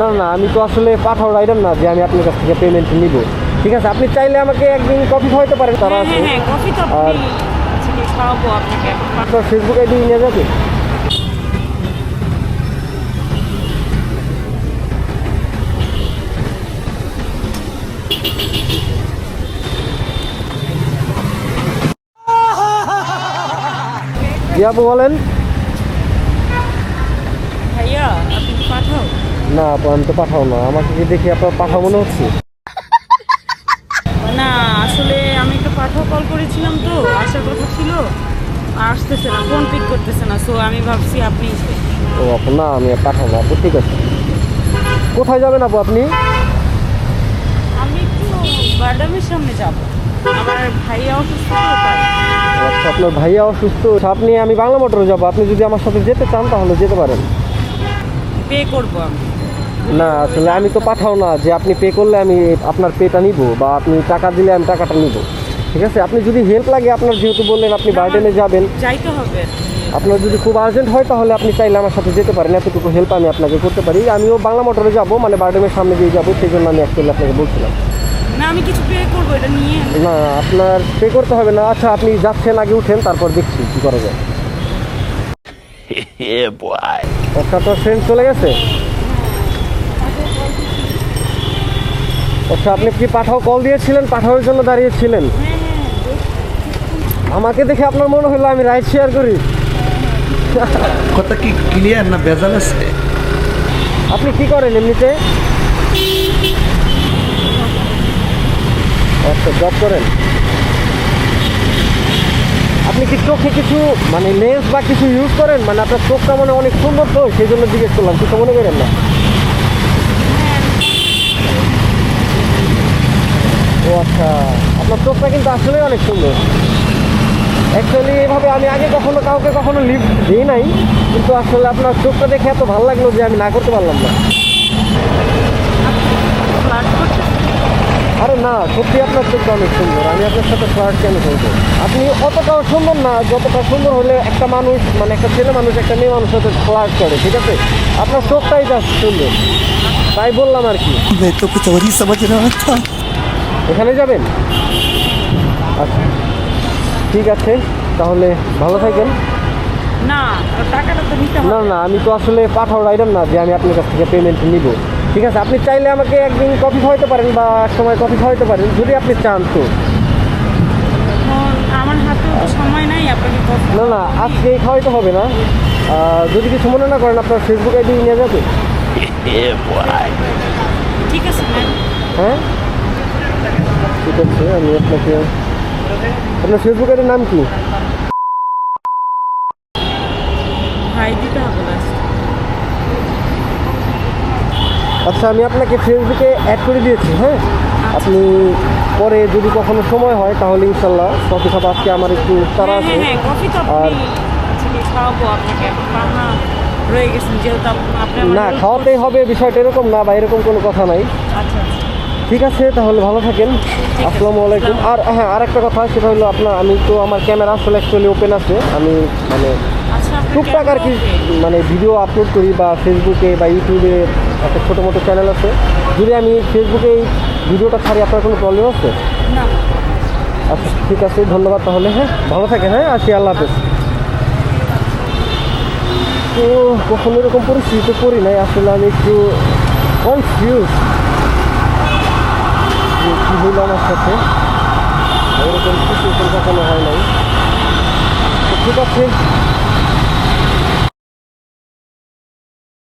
না না আমি তো আসলে পাঠাও রাইডার না যে আমি আপনার কাছ থেকে পেমেন্ট নিব। ঠিক আছে আপনি চাইলে আমাকে একদিন কফি খাওয়াতে পারেন তারা হ্যাঁ আছে। হ্যাঁ আর- আপনার ফেসবুক আইডি নিয়ে যাবে জি বলেন। ভাইয়া আপনি পাঠাও? না আপু আমি তো পাঠাও না। আমাকে কি দেখি আপনার পাঠাও মনে হচ্ছে? না আসলে আমি একটা পাঠাও কল করেছিলাম তো আসার কথা ছিল। আসতেছে না ফোন পিক করতেছে না সো আমি ভাবছি আপনি ও আপু না আমি আর পাঠাবো আপু ঠিক আছে। কোথায় যাবেন আপু আপনি? আমি একটু বারডামের সামনে যাব। আমার ভাইয়া অসুস্থ আচ্ছা আপনার ভাইয়া অসুস্থ আচ্ছা, আপনি আমি বাংলা মোটরে যাব। আপনি যদি আমার সাথে যেতে চান তাহলে যেতে পারেন। পে করব আমি। না আসলে আমি তো পাঠাও না যে আপনি পে করলে আমি আপনার পেটা নিব বা আপনি টাকা দিলে আমি টাকাটা নিব। ঠিক আছে? আপনি যদি হেল্প লাগে আপনার যেহেতু বললেন আপনি বার্ডেনে যাবেন। যাইতে হবে। আপনার যদি খুব আর্জেন্ট হয় তাহলে আপনি চাইলে আমার সাথে যেতে পারেন। এতটুকু হেল্প আমি আপনাকে করতে পারি। আমিও বাংলা মোটরে যাব মানে বার্ডেনের সামনে দিয়ে যাব সেই জন্য আমি অ্যাকচুয়ালি আপনাকে বলছিলাম। না আমি কিছু পে করব এটা নিয়ে না আপনার পে করতে হবে না। আচ্ছা আপনি যাচ্ছেন আগে উঠেন তারপর দেখছি কী করা যায়. আচ্ছা আপনার ফ্রেন্ড চলে গেছে? আচ্ছা আপনি কি পাঠাও কল দিয়েছিলেন? পাঠাওয়ার জন্য দাঁড়িয়েছিলেন? আমাকে দেখে আপনার মনে হলো আমি রাইড শেয়ার করি। কথা কি ক্লিয়ার না ভেজাল আছে? আপনি কি করেন এমনিতে? আচ্ছা জব করেন। আপনি কি চোখে কিছু মানে লেন্স বা কিছু ইউজ করেন? মানে আপনার চোখটা মানে অনেক সুন্দর তো সেই জন্য জিজ্ঞেস করলাম কিছু মনে করেন না? ও আচ্ছা আপনার চোখটা কিন্তু আসলেই অনেক সুন্দর অ্যাকচুয়ালি এইভাবে আমি আগে কখনো কাউকে কখনো লিফট দিই নাই কিন্তু আসলে আপনার চোখটা দেখে এত ভালো লাগলো যে আমি না করতে পারলাম না ফ্লার্ট করতে আরে না সত্যি আপনার চোখটা অনেক সুন্দর আমি আপনার সাথে ফ্লার্ট কেন করবো আপনি অতটাও সুন্দর না যতটা সুন্দর হলে একটা মানুষ মানে একটা ছেলে মানুষ একটা মেয়ে মানুষ সাথে ফ্লার্ট করে ঠিক আছে আপনার চোখটাই যা সুন্দর তাই বললাম আর কি मैं तो कुछ और ही समझ रहा था এখানে যাবেন? আচ্ছা ঠিক আছে তাহলে ভালো থাকেন। না টাকাটা তো নিতে না না আমি তো আসলে পাঠাও রাইডার না যে আমি আপনার কাছ থেকে পেমেন্ট নিব। ঠিক আছে আপনি চাইলে আমাকে একদিন কফি খাওয়াতে পারেন বা এক সময় কফি খাওয়াতে পারেন যদি আপনি চান তো। আমার হাতে সময় নাই আপনাকে না না আজকে খাওয়াইতে হবে না। যদি কিছু মনে না করেন আপনার ফেসবুক আইডি নিয়ে যাবে ঠিক আছে হ্যাঁ? আছে আমি আপনাকে আপনার ফেসবুক আইডির নাম কি? আচ্ছা আমি আপনাকে ফেসবুকে অ্যাড করে দিয়েছি হ্যাঁ? আপনি পরে যদি কখনো সময় হয় তাহলে ইনশাল্লাহ কফি খাব আজকে আমার একটু তারা হ্যাঁ আছে। হ্যাঁ আর- আচ্ছা, না খাওয়াতেই হবে বিষয়টা এরকম না বা এরকম কোনো কথা নাই। আচ্ছা আচ্ছা। ঠিক আছে তাহলে ভালো থাকেন। আসসালামু আলাইকুম। আর হ্যাঁ আর একটা কথা সেটা হলো আপনার আমি তো আমার ক্যামেরা আসলে অ্যাকচুয়ালি ওপেন আছে। আমি মানে আচ্ছা টুকটাক আর কি মানে ভিডিও আপলোড করি বা ফেসবুকে বা ইউটিউবে একটা ছোটো মোটো চ্যানেল আছে। যদি আমি ফেসবুকে এই ভিডিওটা ছাড়ি আপনার কোনো প্রবলেম আছে? আচ্ছা ঠিক আছে ধন্যবাদ তাহলে হ্যাঁ। ভালো থাকেন হ্যাঁ আসি আল্লাহ হাফেজ। তো কখনো এরকম পরিস্থিতিতে পড়ি নাই আসলে আমি একটু কনফিউজ যে কী হইল আমার সাথে এরকম কিছু কখনো হয় নাই। তো ঠিক আছে